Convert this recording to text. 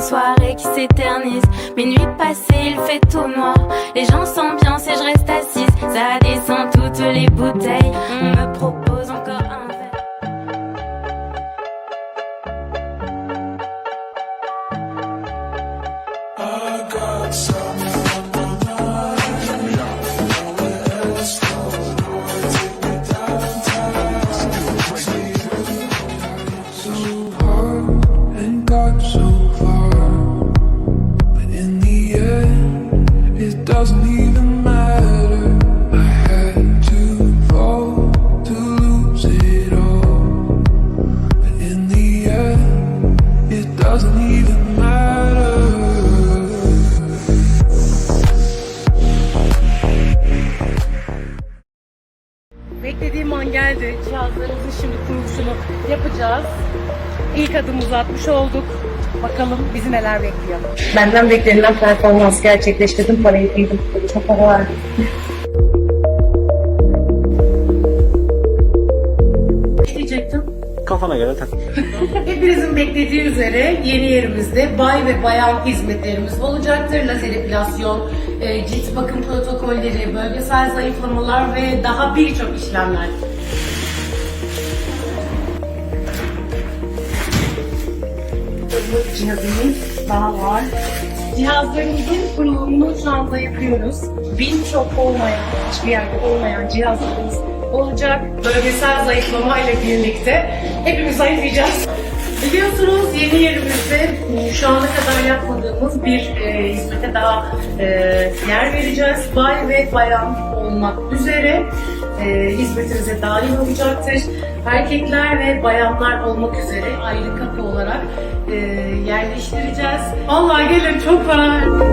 une soirée qui s'éternise. Mes nuits passées, il fait tout noir. Les gens s'ambiancent et je reste assise. Ça descend toutes les bouteilles. On me propose encore un verre. Beklediğim an geldi. Cihazlarımızın şimdi kuruluşunu yapacağız. İlk adımımızı atmış olduk. Bakalım bizi neler bekliyor. Benden beklenilen performans gerçekleştirdim. Parayı kıydım. Çok para verdim. Kafana göre tak. Hepinizin beklediği üzere yeni yerimizde bay ve bayan hizmetlerimiz olacaktır. Lazer epilasyon, e, cilt bakım protokolleri, bölgesel zayıflamalar ve daha birçok işlemler. Cihazımız daha var. Cihazlarımızın kurulumunu şu anda yapıyoruz. Bin çok olmayan, hiçbir yerde olmayan cihazlarımız olacak. Bölgesel zayıflama ile birlikte hepimiz zayıflayacağız. Biliyorsunuz yeni yerimizde e, şu ana kadar yapmadığımız bir e, hizmete daha e, yer vereceğiz. Bay ve bayan olmak üzere e, hizmetimize dahil olacaktır. Erkekler ve bayanlar olmak üzere ayrı kapı olarak e, yerleştireceğiz. Vallahi gelin çok verdim.